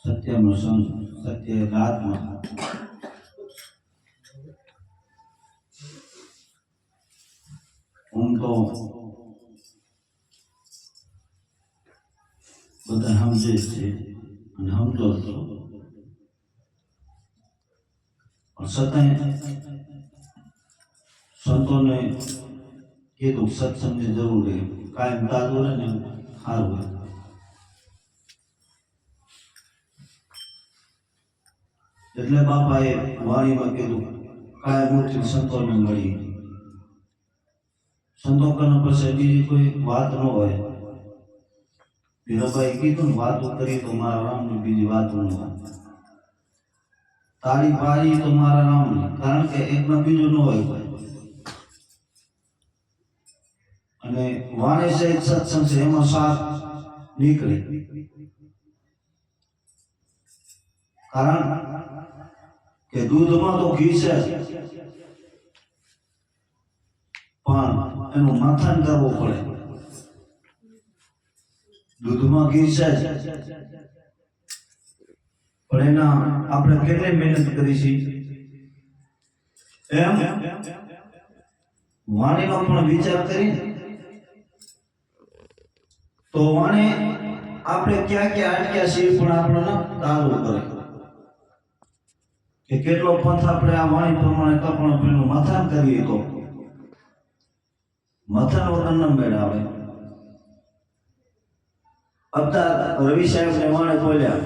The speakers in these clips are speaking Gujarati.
સત્યનો સંગ સત્ય રાત હું તો બધા સમજે છે અને સમજો છો પણ છતાંય સંતોને કીધું, સત્સંગની જરૂર રહે કાયમ તાજુ રહે ને સારું રહે. એટલે બાપાએ વાણીમાં કીધું, કાયમ ઉઠી સંતોને મળી સંતો કને પછી બીજી કોઈ વાત ન હોય. વીરાબાઈ કીધું વાતો કરી તો મારા રામની બીજી વાત ન હોય. તારી પાડી તો મારા રામની, કારણ કે એકમાં બીજું ન હોય. અને વાણી છે સત્સંગ છે, એમાં સાર નીકળે. કારણ કે દૂધમાં તો ઘી છે. પણ એનું માથાન કરવું પડે. દૂધમાં ઘી છે પણ એના આપણે કેટલી મહેનત કરી છે? એમ? વાણીનો પણ વિચાર કરી તો વાણે આપણે ક્યાં ક્યાં અટક્યા છીએ પણ આપણને તારું કરે. કે કેટલો પંથ આપણે આ વાણી પ્રમાણે કપણ પેલું મથન કરીએ તો મથન વગરનો મેળ આવે અવતાર રવિ સાહેબ ને વાણે બોલ્યા,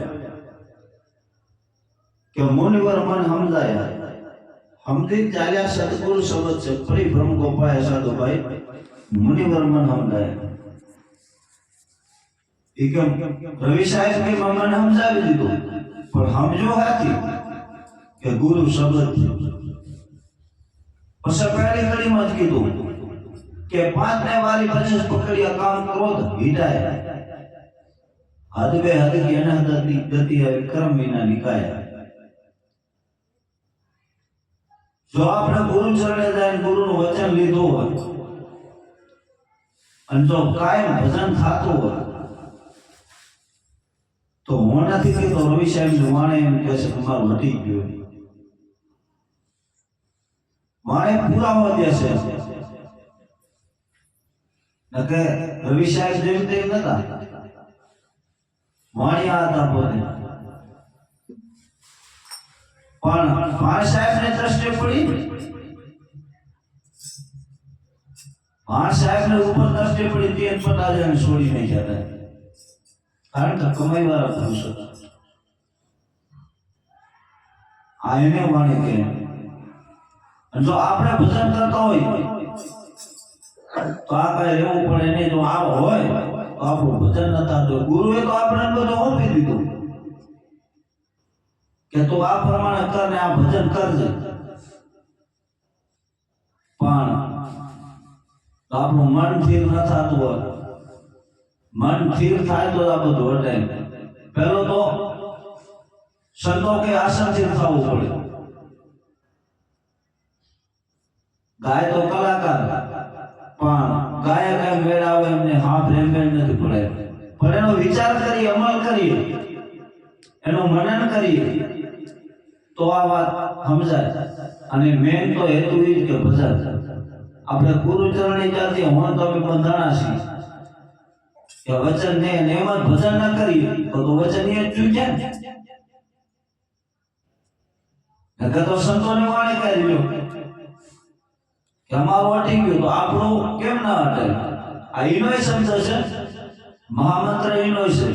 કે મુનિવર મન સમજાયા. સમજી ચાલ્યા સદગુરુ શબ્દ છે. ફરી ભ્રમ ગોપાય સાધુભાઈ, મુનિવર મન સમજાયા. એકમ. રવિ સાહેબે મમને સમજાવી દીધું. પણ સમજો હાથી કે ગુરુ શબ્દ પછી પહેલી કડીમાં જ કીધું કે પાંચ ને વારી પછી પકડ્યા કામ ક્રોધ હિટાય. હદ બે હદ કે એના દતી દતી હવે કર્મ વિના નિકાય. જો આપણે ગુરુ શરણે જાય ગુરુનું વચન લીધું હોય, અને જો કાયમ ભજન થતું હોય તો હોનાથી નથી કહેતો રવિ સાહેબનું એમ કહે છે તમારું હટી ગયું. વાણે પુરાવો દે છે. નકે રવિ સાહેબ જેવી તેમ નતા? વાણિયા હતા પોતે. પણ ભાણ સાહેબ ને દ્રષ્ટિ પડી. ભાણ સાહેબ ને ઉપર દ્રષ્ટિ પડી તે પટાજાને છોડી નહીં જતા. કારણ કે કમાઈ વાળા પુરુષ આ એને વાણી કે જો આપણે ભજન કરતા હોય, તો આ કઈ રહેવું પડે નહીં. જો આ હોય, તો આપણું ભજન નતા તો ગુરુએ તો આપણે બધું આપી દીધું. કે તું આ પ્રમાણે કર ને આ ભજન કરજે. પણ આપણું મન સ્થિર ન થતું હોય. મન સ્થિર થાય તો આ બધું હટાય પહેલો તો સંતો કે આસનથી થવું પડે. ગાય તો કલાકાર, પણ ગાયક મેળ મેળાવે એમને હાથ રેમેલ નથી પડે પણ એનો વિચાર કરી અમલ કરીએ, એનું મનન કરીએ, તો આ વાત સમજાય. અને મેન તો હેતુ એ જ કે ભજન. આપણે ગુરુ ચરણી જાતિ હું તમે બંધાણા છીએ. વચન ને ને ભજન ના કરી તો વચન એ ચૂક્યા નકર તો સંતોને વાણી કરી લો કે અમારું અટી ગયું, તો આપણું કેમ ના અટે આ ઈનોય શબ્દ છે. મહામંત્ર ઈનોય છે.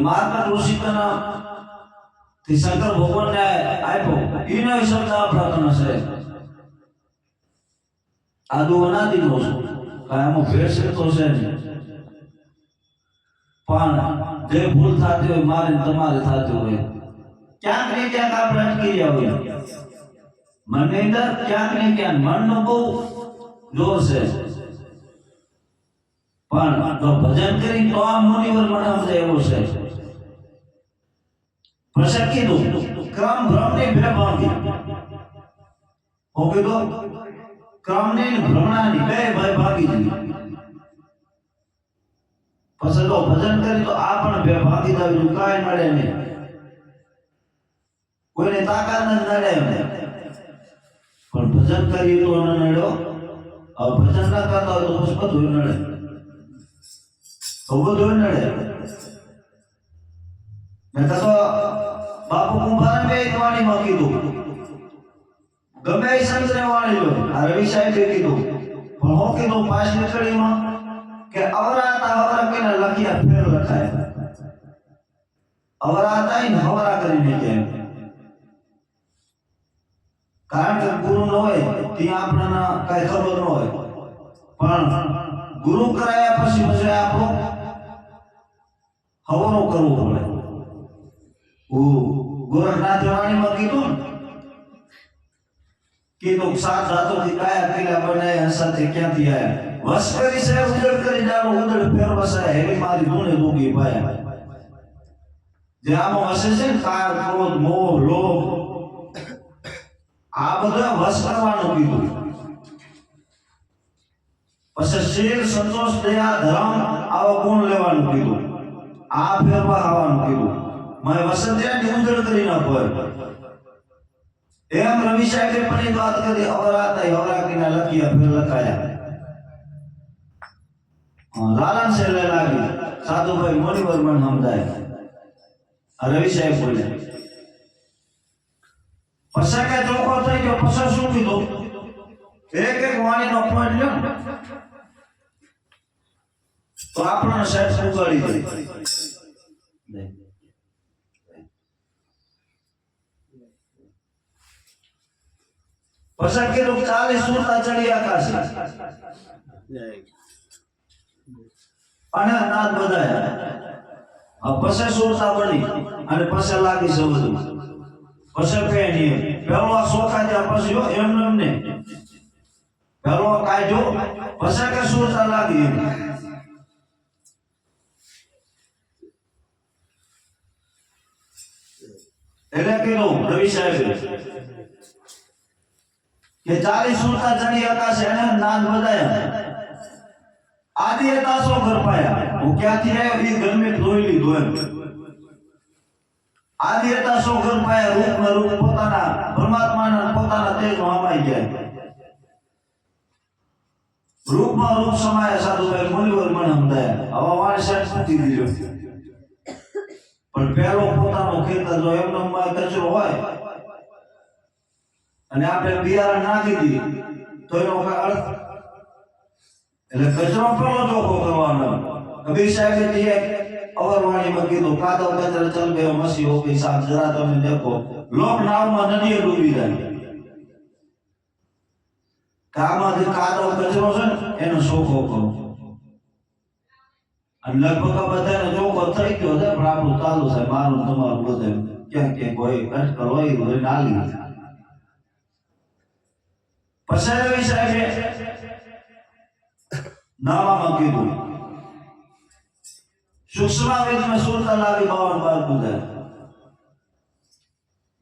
માર્કટ ઋષિકના તે શંકર ભગવાનને આપ્યો. ઈનોય શબ્દ આપણા પ્રાર્થના છે. આદુ દીધો છે. કાયમો ભેળસેળ તો છે નહીં. પણ જે ભૂલ થતી હોય મારે ને તમારે થતી હોય. ક્યાંક ને ક્યાંક આપણે અટકી ગયા હોય મનની અંદર ક્યાંક ને ક્યાંક મનનો બહુ જોર છે. પણ જો ભજન કરી તો આ મુનિવર મને સમજે એવો છે. પછી કીધું, ક્રમ ભ્રમની ભેભાંગી હું કીધું, ક્રમની ને ભ્રમણાની બે ભાઈ ભાગી જઈ પછી તો ભજન કરી તો આ પણ બે ભાગી જાય કાંઈ નડે નહીં. કોઈને તાકાત ન નડે પણ ભજન કરી તો ન નડ્યો હવે ભજન ના કરતા હોય તો પછી બધું નડે. તો બધું નડે. મેં તો બાપુ કુંભારે બે એક વાણીમાં કીધું. ગમે એ સંતને વાણી લો. આ રવિ સાહેબે કીધું. પણ હું કીધું પાંચમી કડીમાં કે અવરાતા અવરા કીને લખ્યા ફેર લખાય અવરાતા ને હવરા કરીને કેમ કારણ કે ગુરુ ન હોય ત્યાં આપણને કઈ ખબર ન હોય પણ ગુરુ કરાયા પછી પછી આપણું હવરો કરવો પડે ઓ ગોરખનાથ વાણીમાં કીધું ને કીધું સાત ધાતુથી કાયા કિલ્લા બનાયા સાથે ક્યાંથી આયા વસ કરી છે ઉજળ કરી ડાળો ઉદળ ફેરવશે હેવી મારી ગુણે દૂગી ભાઈ જે આમાં વસે છે ને કાર ક્રોધ મોહ લોભ આ બધા વસ કરવાનું કીધું પછી શીલ સંતોષ દયા ધર્મ આવા ગુણ લેવાનું કીધું આ ફેરવા આવવાનું કીધું મેં વસંતિયાની ઉજળ કરી નાખો એમ રવિ સાહેબે પણ વાત કરી અવરાતા અવરાકીના લખ્યા ફેર લખાયા હા, લાલન શેલે લાગી સાધુભાઈ મોની વર્મન સમજાય આ રવિ સાહેબ બોલ્યા પછી કે ચોખ્ખો થઈ ગયો પછી શું કીધું એક એક વાણીનો પોઈન્ટ લ્યો ને તો આપણને સેટ ઉગાડી દે પછી કીધું ચાલીસ સુરતા ચડી આકાશે અને નાદ બધાય. પછી સુરતા બની અને પછી લાગી છે બધું. પછી નહીં પેલો સોખા ત્યાં પછી હો, એમ એમ નહીં પેલો કાઢ્યો પછી કે સુરતા લાગી એમ. એટલે કીધું રવિ સાહેબ કે ચાલીસ સુરતા ચડી આકાશે એને નાદ બધાયા આદિ હતા સો ઘર પાયા હું ક્યાંથી આવ્યો? એ ગમે ધોઈ લીધો એમ. આદિ હતા સો ઘર રૂપ ને રૂપ પોતાના, પરમાત્માના પોતાના તેજમાં હમાઈ ગયા. રૂપમાં રૂપ સમાયા સાધુભાઈ મુનિવર મને સમજાયા. હવે વાણી સાહેબ પૂછી દીધો. પણ પેલો પોતાનો ખેતર જો એમનો કચરો હોય. અને આપણે બિયારણ નાખી દીધી. તો એનો અર્થ એટલે કચરો પણ નતો કરવાનો કબીર સાહેબે જે અવરવાણીમાં કીધું કાદવ કચરો ચલ ગયો મસી હો ગઈ સાહેબ જરા તમે દેખો. લોક નાવમાં નદીએ ડૂબી જાય. કામાં જે કાદવ કચરો છે એનો ચોખ્ખો કરો અને લગભગ બધાને ચોખ્ખો થઈ ગયો છે, પણ આપણું ચાલુ છે મારું તમારું બધે ક્યાંક ક્યાંક હોય અટકર હોય હોય નાલી પછી રવિ સાહેબે નામામાં કીધું સૂક્ષ્મ વેદમાં સુરતા લાવી બાવન બાર બુધાય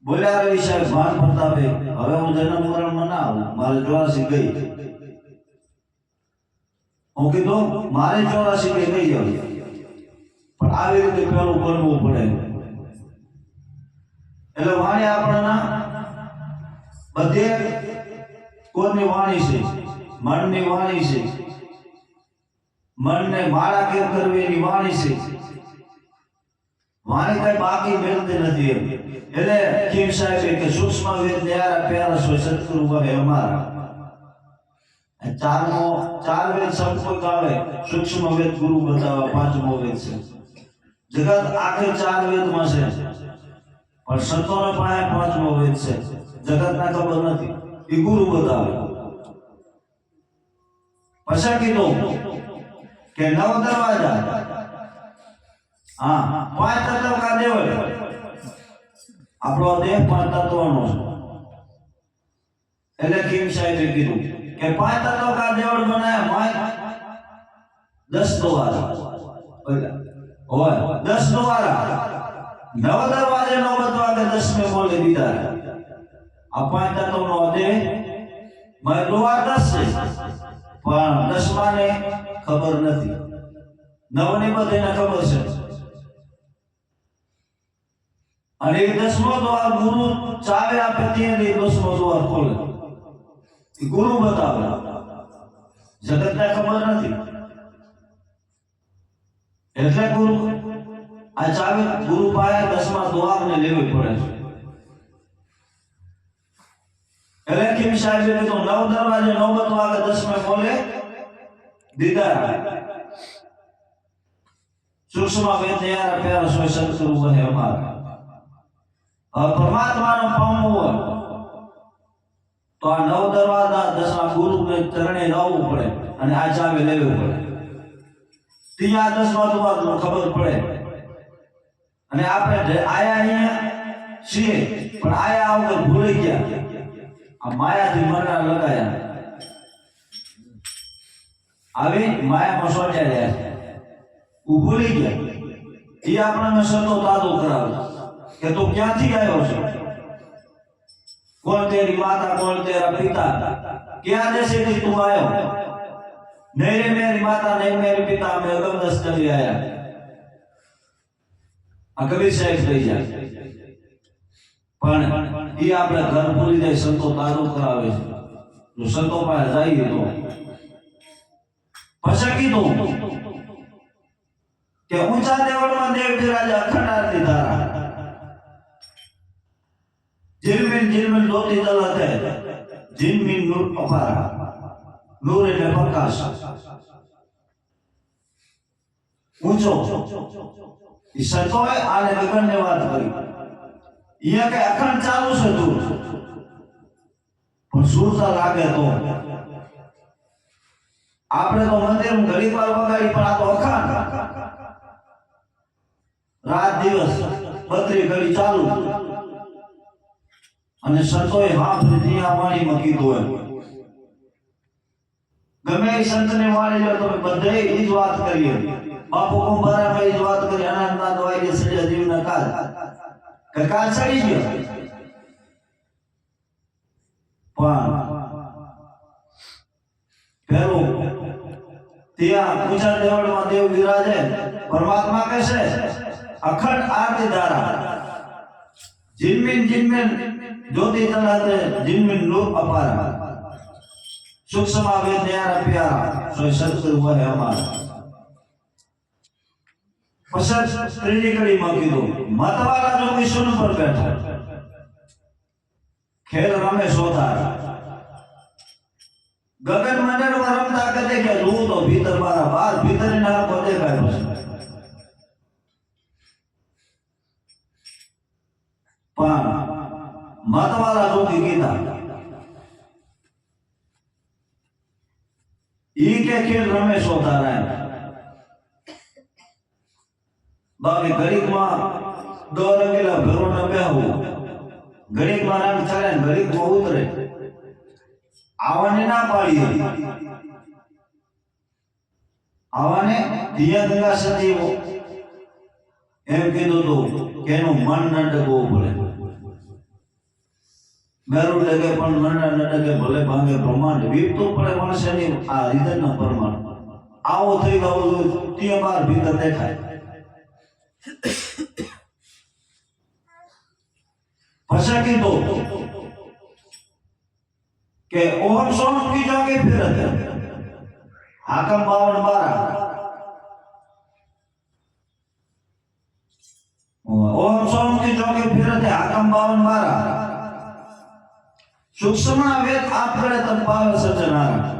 બોલ્યા રવિ સાહેબ ભાન પ્રતાપે હવે હું જન્મ મરણ મનાવું મારે ચોરાસી ગઈ હું કીધું મારે ચોરાસી ગઈ નહીં હવે પણ આવી રીતે પેલું કરવું પડે એટલે વાણી આપણને બધે કોની વાણી છે મનની વાણી છે મનને માળા કેમ કરવી એની વાણી છે? વાણી કઈ બાકી મેળતી નથી એમ. એટલે કિમ સાહેબ કે સૂક્ષ્મ વેદ ન્યારા પ્યારા સોય સત્ગુરુ વહે અમારા. ચારમો ચાર વેદ સબ આવે સૂક્ષ્મ વેદ ગુરુ બતાવવા પાંચમો વેદ છે. જગત આખે ચાર વેદમાં છે. પણ સંતોને પાસે પાંચમો વેદ છે. જગતના ખબર નથી. એ ગુરુ બતાવે. પછી કીધું કે નવ દરવાજા. હા, પાંચ તત્વ કા દેવળ આપણો દેહ પાંચ તત્વનો છે. એટલે કિમ સાહેબે કીધું કે પાંચ તત્વ કા દેવળ બનાયા, પાંચ? દસ દ્વારા હોય, દસ દ્વારા નવ દરવાજે નો બતવાગે દસ में બોલે દીધા. આ પાંચ તત્વનો દેહ મેં દ્વાર દસ છે. દસમાને ખબર નથી. નવને બધાને ખબર છે. અને દસમો દ્વાર ગુરુ ચાવે આપે ત્યાં દસમો દ્વાર ખોલે. ગુરુ બતાવે. જગતને ખબર નથી. એટલે ગુરુ આ ચાવી ગુરુ પાસે દસમા દ્વારને લેવી પડે છે. એટલે કેમ સાહેબ તો નવ દરવાજે નવબત વાગે દસમે ખોલે. દીદાર સૂક્ષ્મ વેદ યાર પ્યાર સોય સત્સંગ વહે અમાર. પરમાત્માનો પામવું હોય, તો આ નવ દરવાજા, દસમા ગુરુને ચરણે લાવવું પડે અને આ ચાવી લેવી પડે. ત્રીજા, દસમા દ્વારા ખબર પડે. અને આપણે આયા અહીંયા છીએ, પણ આયા વગર ભૂલી ગયા. આ માયાથી મરણા લગાયા. આવી માયા સોટ્યા રહ્યા છે ઊ ભૂલી ગયા એ આપણને સતો તાદો કરાવે કે તું ક્યાંથી આવ્યો છે? કોણ તેરી માતા, કોણ તેરા પિતા? ક્યાં દેશેથી તું આવ્યો? નહીં મેરી માતા નહીં મેરી પિતા, અમે અગમદસ કરી આયા. આ કબીર સાહેબ થઈ જાય પણ એ આપણે ઘર ભૂલી જાય સંતો તારું કરાવે છે. જો સંતો પાસે જઈએ તો પછી કીધું. કે ઊંચા દેવળમાં દેવ બિરાજે અખંડ આરતી ધારા જીલમિન જીલમિન જ્યોતિ જલતે જીનમિન નૂર અપારા. નૂર એટલે પ્રકાશ. ઊંચો. ઈ સંતોએ આને ગગનને વાત કરી. અહીંયા કે અખંડ ચાલુ છે તું. પણ સુરતા લાગે તો. આપણે તો મંદિર ઘડી વાર પણ આ તો અખંડ રાત દિવસ બત્રી ઘડી ચાલુ. અને સંતોએ હાથ ત્યાં વાણીમાં કીધું ગમે એ સંતને વાણી લો તમે બધે એ જ વાત કરીએ બાપુ કુંભારામાં જ વાત કરી, અનંતનાથ વાગે સજા જીવના કાલ. કે કાલ સડી ગયો. પણ પેલું ત્યાં પૂજા દેવળમાં દેવ વિરાજે. પરમાત્મા કહે છે અખંડ આરતી ધારા. જીનમિન જીનમિન જ્યોતિ જલાતે જીનમિન નૂર અપાર. સુખ સમાવે ન્યારા પ્યારા. સોય સત્સંગ હોય અમારા. પછી ત્રીજી કડીમાં કીધું, મતવાલા જો કોઈ પર બેઠા. ખેલ રમે સોધાર ગગન મંડળમાં રમતા કદે કે રૂ તો ના પોતે કાય છે. પણ મતવાલા જોગી ગીતા, ઈ કે ખેલ રમે સોધારા બાકી ઘડીકમાં દો રંગેલા ઘરો ન બેહવું. ઘડીકમાં રંગ ચડે ઘડીકમાં ઉતરે. આવાને ના પાડી હતી આવાને દિયાદલા સજીવો. એમ કીધું હતું કે એનું મન ન ડગવું પડે. મેરું ડગે પણ મન ન ડગે ભલે ભાંગે બ્રહ્માંડ વીપતું પડે માણસની આ હૃદયના પ્રમાણ. આવો થઈ ગયો ત્યાં બાર ભીતર દેખાય. પછી કીધું કે ઓમ સોમ કી જાગે ફિરત હાકમ બાવન બારા. ઓમ સોમ કી જાગે ફિરતે હાકમ બાવન બારા. સૂક્ષ્મ વેદ આપણે તમ પાવે સજનારા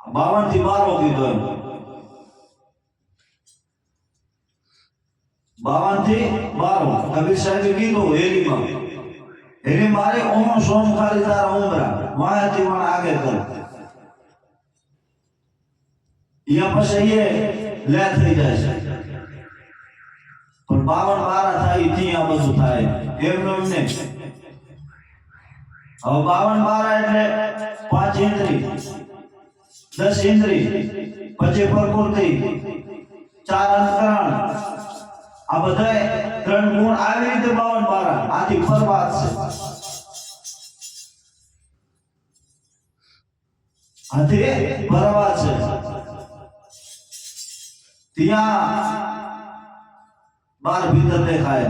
બાવનથી બારો કીધો એમ. બાવનથી બારો કબીર સાહેબે કીધું હેરીમાં. હેરી, મારે ઓમ સોમ ખાલી તારા ઉમરા. વાયાથી પણ આગે કર. અહીંયા પછી એ લે થઈ જાય છે. પણ બાવન બારા થાય, ત્યાં આ બધું થાય. એમનો એમને હવે બાવન બારા એટલે પાંચ ઇન્દ્રી, દસ ઇન્દ્રી, પછી પ્રકૃતિ, ચાર અંતકરણ. આ બધાય ત્રણ ગુણ આવી રીતે બાવન બારા. આથી ફરવાત છે. આથી ફરવાત છે. दिया। बार भीतर देखा है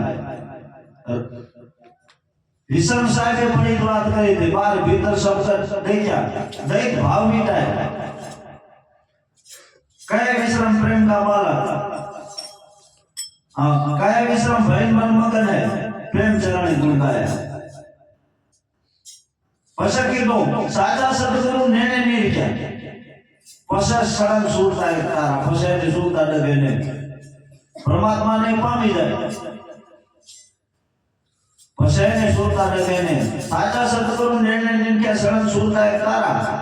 विषम साहब के बड़ी बात करी थी बार भीतर सब सर नहीं क्या? दैत भाव मीठा है। कह विश्रम प्रेम का बालक हाँ कह विश्रम भैन मन है, प्रेम चरण गुण का है बस दो साझा सदगुरु ने ने नहीं क्या क्या પછા સળંગ સુરતા એક તારા એને સુરતા ડગે ને પરમાત્માને પામી જાય. પછા સુરતા ડગે ને સાચા સદગુરુ નિર્ણય નિર્ખ્યા સળંગ સુરતા એક તારા.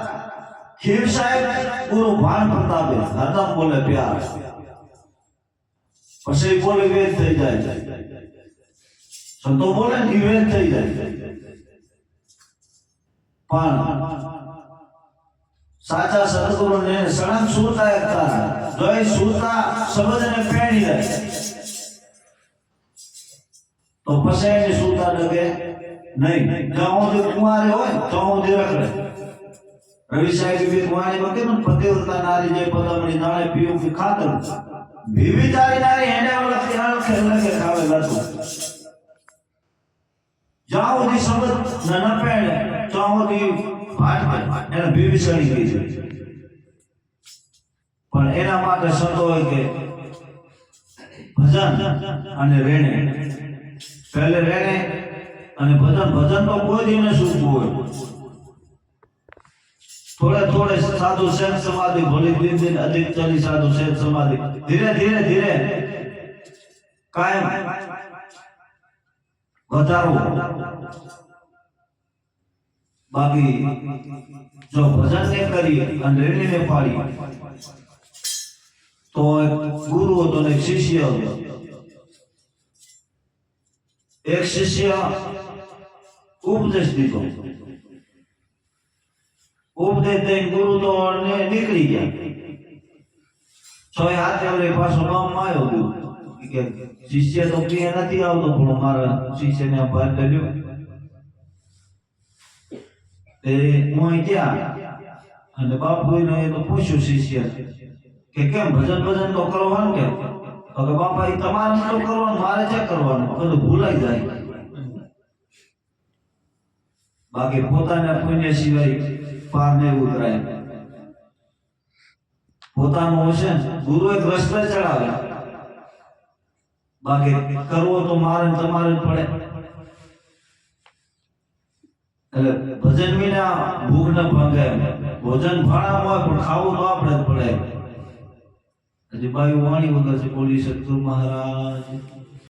ખીર સાહેબ ગુરુ ભાન પ્રતાપે હરદમ બોલે પ્યાર. પછી બોલે વેદ થઈ જાય. સંતો બોલે ને ઈ વેદ થઈ જાય. પણ સાચા સદગુરુને સળંગ સુરતા એકતા જોઈ સુરતા શબ્દને પેણી જાય તો પછી એની સુરતા ડગે. નહીં જ્યાં સુધી કુંવારે હોય ત્યાં સુધી રખડે. રવિ સાહેબ બી કુંવારી માં કીધું ને, પતિવ્રતા નારી જે પદમણી નાળે પીવું કે ખાતર. ભીવી તારી નારી એને અલગથી અલગ લગે ખાવે લાતું જ્યાં સુધી શબ્દ ન ન પેણે. ત્યાં સુધી ભીવી સડી ગઈ પણ એના માટે સંતો હોય કે ભજન અને રેણે પહેલે રેણે અને ભજન ભજન તો કોઈ દિને સૂકવું હોય થોડે થોડે સાધુ શેખ સમાધિ ભોલી દિન દિન અધિક ચલી સાધુ શેખ સમાધિ ધીરે ધીરે ધીરે કાયમ વધારવું બાકી જો ભજન ને કરી અને રેડીને પાડી તો ગુરુ હતો ને શિષ્ય હતો. એક શિષ્ય ઉપદેશ દીધો. ઉપદેશ દઈને ગુરુ તો નીકળી ગયા. છ હાથે આવડે પાછો ગામમાં આવ્યો. કે શિષ્ય તો પ્રિય નથી આવતો, પણ મારા શિષ્યને બહાર કર્યો. હું અહીં ગયા અને બાપુને એ તો પૂછ્યું શિષ્ય કે કેમ ભજન ભજન તો કરવાનું કે? તો બાપા એ તમારે તો કરવાનું, મારે છે કરવાનું? બધું ભૂલાઈ જાય. બાકી પોતાના પુણ્ય સિવાય પાર ને ઉતરાય. પોતાનું હશે ગુરુ એક રસ્તે ચડાવે. બાકી કરવો તો મારે તમારે પડે. એટલે ભજન વિના ભૂખ ન ભાંગે. ભોજન ભાણા હોય પણ ખાવું તો આપણે જ પડે. હજી બાયું વાણી વગર છે બોલી શકતું મહારાજ.